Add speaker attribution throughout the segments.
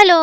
Speaker 1: Hello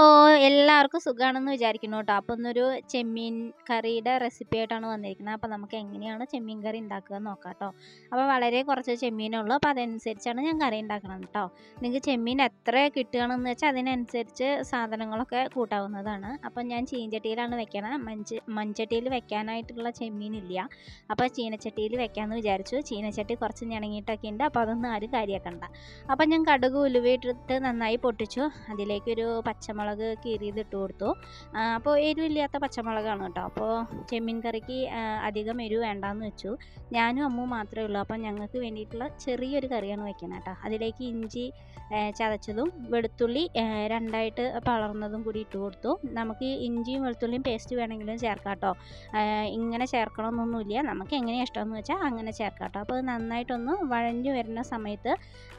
Speaker 1: എല്ലാവർക്കും സുഖമാണെന്ന് വിചാരിക്കുന്നു കേട്ടോ അപ്പോൾ ഒന്നൊരു ചെമ്മീൻ കറിയുടെ റെസിപ്പി ആയിട്ടാണ് വന്നിരിക്കുന്നത്. അപ്പോൾ നമുക്ക് എങ്ങനെയാണ് ചെമ്മീൻ കറി ഉണ്ടാക്കുക നോക്കാം കേട്ടോ അപ്പോൾ വളരെ കുറച്ച് ചെമ്മീനേ ഉള്ളൂ. അപ്പോൾ അതനുസരിച്ചാണ് ഞാൻ കറി ഉണ്ടാക്കണം കേട്ടോ നിങ്ങൾക്ക് ചെമ്മീൻ എത്ര കിട്ടുകയാണെന്ന് വെച്ചാൽ അതിനനുസരിച്ച് സാധനങ്ങളൊക്കെ കൂട്ടാവുന്നതാണ്. അപ്പോൾ ഞാൻ ചീനച്ചട്ടിയിലാണ് വെക്കണത് മഞ്ച് മൺചട്ടിയിൽ വെക്കാനായിട്ടുള്ള ചെമ്മീൻ ഇല്ല. അപ്പോൾ ചീനച്ചട്ടിയിൽ വെക്കാമെന്ന് വിചാരിച്ചു. ചീനച്ചട്ടി കുറച്ച് ഞണങ്ങിയിട്ടൊക്കെ ഉണ്ട്. അപ്പോൾ അതൊന്നും ആരും കാര്യമാക്കണ്ട അപ്പോൾ ഞാൻ കടുക് ഉലുവയിട്ടിട്ട് നന്നായി പൊട്ടിച്ചു. അതിലേക്കൊരു പച്ചമുളക് കീറിയത് ഇട്ട് കൊടുത്തു. അപ്പോൾ എരിവില്ലാത്ത പച്ചമുളകാണ് കേട്ടോ. അപ്പോൾ ചെമ്മീൻ കറിക്ക് അധികം എരിവ് വേണ്ടാന്ന് വെച്ചു. ഞാനും അമ്മു മാത്രമേ ഉള്ളൂ. അപ്പം ഞങ്ങൾക്ക് വേണ്ടിയിട്ടുള്ള ചെറിയൊരു കറിയാണ് വെക്കുന്നത് കേട്ടോ. അതിലേക്ക് ഇഞ്ചി ചതച്ചതും വെളുത്തുള്ളി രണ്ടായിട്ട് പളർന്നതും കൂടി ഇട്ട് കൊടുത്തു. നമുക്ക് ഇഞ്ചിയും വെളുത്തുള്ളിയും പേസ്റ്റ് വേണമെങ്കിലും ചേർക്കാം കേട്ടോ. ഇങ്ങനെ ചേർക്കണമെന്നൊന്നുമില്ല നമുക്ക് എങ്ങനെ ഇഷ്ടമെന്ന് വെച്ചാൽ അങ്ങനെ ചേർക്കാം കേട്ടോ. അപ്പോൾ നന്നായിട്ടൊന്ന് വഴഞ്ഞു വരുന്ന സമയത്ത്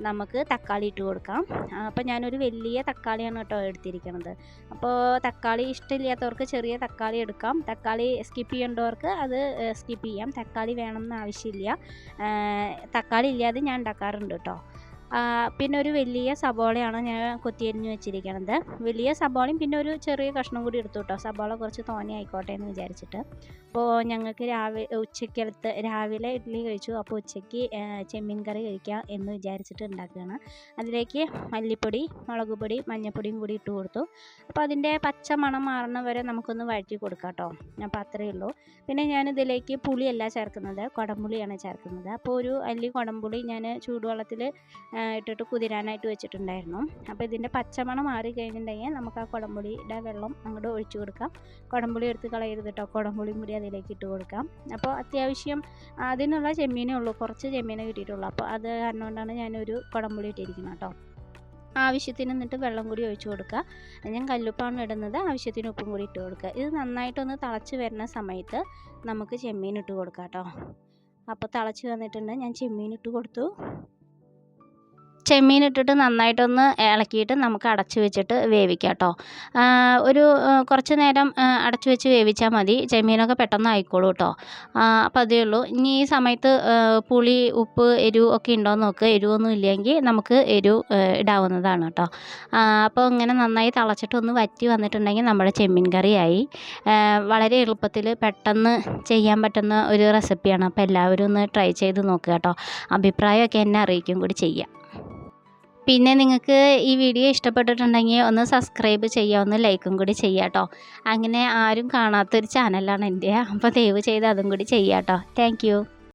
Speaker 1: നമുക്ക് തക്കാളി ഇട്ട് കൊടുക്കാം. അപ്പോൾ ഞാനൊരു വലിയ തക്കാളിയാണ് കേട്ടോ എടുത്തിരിക്കുന്നത് അപ്പോൾ തക്കാളി ഇഷ്ടമില്ലാത്തവർക്ക് ചെറിയ തക്കാളി എടുക്കാം. തക്കാളി സ്കിപ്പ് ചെയ്യേണ്ടവർക്ക് അത് സ്കിപ്പ് ചെയ്യാം. തക്കാളി വേണമെന്ന് ആവശ്യമില്ല. തക്കാളി ഇല്ലാതെ ഞാൻ ഉണ്ടാക്കാറുണ്ട് കേട്ടോ പിന്നെ ഒരു വലിയ സബോളയാണ് ഞാൻ കൊത്തിയരിഞ്ഞ് വെച്ചിരിക്കുന്നത് വലിയ സബോളയും പിന്നെ ഒരു ചെറിയ കഷ്ണം കൂടി എടുത്തു കേട്ടോ സബോള കുറച്ച് തോനെ ആയിക്കോട്ടെ എന്ന് വിചാരിച്ചിട്ട്. അപ്പോൾ ഞങ്ങൾക്ക് രാവിലെ ഉച്ചയ്ക്കലത്ത് രാവിലെ ഇഡ്ഡലി കഴിച്ചു. അപ്പോൾ ഉച്ചയ്ക്ക് ചെമ്മീൻ കറി കഴിക്കാം എന്ന് വിചാരിച്ചിട്ട് ഉണ്ടാക്കുകയാണ്. അതിലേക്ക് മല്ലിപ്പൊടി മുളക് പൊടി മഞ്ഞൾപ്പൊടിയും കൂടി ഇട്ട് കൊടുത്തു. അപ്പോൾ അതിന്റെ പച്ച മണം മാറുന്ന വരെ നമുക്കൊന്ന് വഴറ്റി കൊടുക്കാം കേട്ടോ അപ്പോൾ അത്രയേ ഉള്ളൂ. പിന്നെ ഞാൻ ഇതിലേക്ക് പുളിയല്ല ചേർക്കുന്നത്. കുടംപുളിയാണ് ചേർക്കുന്നത്. അപ്പോൾ ഒരു അല്ലി കുടംപുളി ഞാൻ ചൂടുവെള്ളത്തിൽ ഇട്ടിട്ട് കുതിരാനായിട്ട് വെച്ചിട്ടുണ്ടായിരുന്നു. അപ്പോൾ ഇതിന്റെ പച്ചമണം മാറി കഴിഞ്ഞിട്ടുണ്ടെങ്കിൽ നമുക്ക് ആ കുടംപുളിയുടെ വെള്ളം അങ്ങോട്ട് ഒഴിച്ചു കൊടുക്കാം. കുടംപുളി എടുത്ത് കളയരുത് കേട്ടോ കുടംപുളിയും കൂടി അതിലേക്ക് ഇട്ട് കൊടുക്കാം. അപ്പോൾ അത്യാവശ്യം അതിനുള്ള ചെമ്മീനേ ഉള്ളൂ. കുറച്ച് ചെമ്മീനെ കിട്ടിയിട്ടുള്ളൂ. അപ്പോൾ അത് കാരണം ഞാനൊരു കുടംപുളി ഇട്ടിരിക്കുന്നത് കേട്ടോ ആവശ്യത്തിന് എന്നിട്ട് വെള്ളം കൂടി ഒഴിച്ചു കൊടുക്കുക. ഞാൻ കല്ലുപ്പാണ് ഇടുന്നത്. ആവശ്യത്തിന് ഉപ്പും കൂടി ഇട്ട് കൊടുക്കുക. ഇത് നന്നായിട്ടൊന്ന് തിളച്ച് വരുന്ന സമയത്ത് നമുക്ക് ചെമ്മീൻ ഇട്ട് കൊടുക്കാം കേട്ടോ അപ്പോൾ തിളച്ച് വന്നിട്ടുണ്ട്. ഞാൻ ചെമ്മീൻ ഇട്ട് കൊടുത്തു. ചെമ്മീൻ ഇട്ടിട്ട് നന്നായിട്ടൊന്ന് ഇളക്കിയിട്ട് നമുക്ക് അടച്ച് വെച്ചിട്ട് വേവിക്കാം കേട്ടോ. ഒരു കുറച്ച് നേരം അടച്ച് വെച്ച് വേവിച്ചാൽ മതി. ചെമ്മീനൊക്കെ പെട്ടെന്ന് ആയിക്കോളൂ കേട്ടോ. അപ്പോൾ അതേ ഉള്ളൂ. ഇനി ഈ സമയത്ത് പുളി ഉപ്പ് എരിവ് ഒക്കെ ഉണ്ടോ എന്ന് നോക്കുക എരിവൊന്നും ഇല്ലെങ്കിൽ നമുക്ക് എരിവ് ഇടാവുന്നതാണ് കേട്ടോ. അപ്പോൾ ഇങ്ങനെ നന്നായി തിളച്ചിട്ട് ഒന്ന് വറ്റി വന്നിട്ടുണ്ടെങ്കിൽ നമ്മുടെ ചെമ്മീൻ കറിയായി വളരെ എളുപ്പത്തിൽ പെട്ടെന്ന് ചെയ്യാൻ പറ്റുന്ന ഒരു റെസിപ്പിയാണ്. അപ്പോൾ എല്ലാവരും ഒന്ന് ട്രൈ ചെയ്ത് നോക്കുക കേട്ടോ. അഭിപ്രായമൊക്കെ എന്നെ അറിയിക്കും കൂടി ചെയ്യാം. പിന്നെ നിങ്ങൾക്ക് ഈ വീഡിയോ ഇഷ്ടപ്പെട്ടിട്ടുണ്ടെങ്കിൽ ഒന്ന് സബ്സ്ക്രൈബ് ചെയ്യുക ഒന്ന് ലൈക്കും കൂടി ചെയ്യുക കേട്ടോ അങ്ങനെ ആരും കാണാത്തൊരു ചാനലാണ് എന്റെ അപ്പോൾ ദയവ് ചെയ്ത് അതും കൂടി ചെയ്യുക കേട്ടോ താങ്ക്